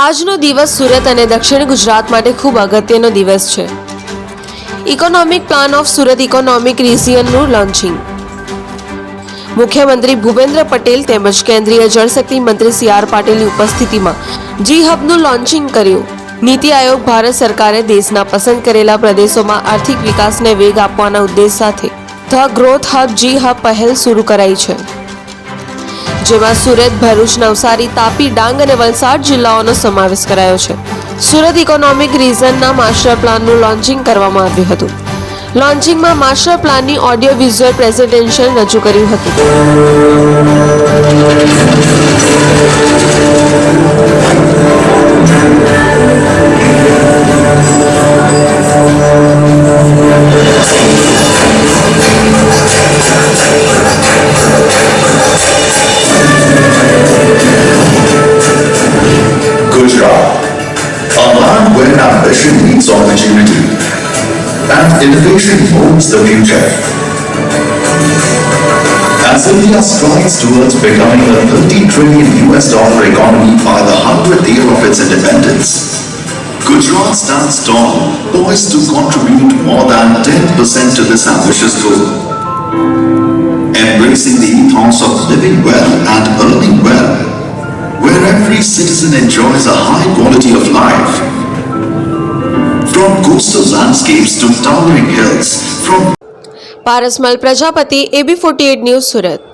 આજનો દિવસ સુરત અને દક્ષિણ ગુજરાત માટે ખૂબ અગત્યનો દિવસ છે. Economic plan of Surat economic રિજિયનનું launching મુખ્યમંત્રી ભૂપેન્દ્ર પટેલ તેમજ કેન્દ્રીય જળશક્તિ મંત્રી સી આર પાટીલની ઉપસ્થિતિમાં જી હબનું લોન્ચિંગ કર્યું. નીતિ આયોગ ભારત સરકારે દેશના પસંદ કરેલા પ્રદેશોમાં આર્થિક વિકાસને વેગ આપવાના ઉદ્દેશ સાથે the growth hub G hub પહેલ શરૂ કરાઈ છે. જેમાં સુરત, ભરૂચ, નવસારી, તાપી, ડાંગ અને વલસાડ જિલ્લાઓનો સમાવેશ કરાયો છે. સુરત ઇકોનોમિક રિઝનના માસ્ટર પ્લાનનું લોન્ચિંગ કરવામાં આવ્યું હતું. લોન્ચિંગમાં માસ્ટર પ્લાનની ઓડિયો વિઝ્યુઅલ પ્રેઝન્ટેશન રજૂ કર્યું હતું. Where ambition meets opportunity and innovation molds the future. As India strives towards becoming a 30 trillion US dollar economy by the 100th year of its independence, Gujarat stands tall, poised to contribute more than 10% to this ambitious goal. Embracing the ethos of living well and earning well, where every citizen enjoys a high quality of life from coastal landscapes to towering hills. From Parasmal Prajapati, AB48 News, Surat.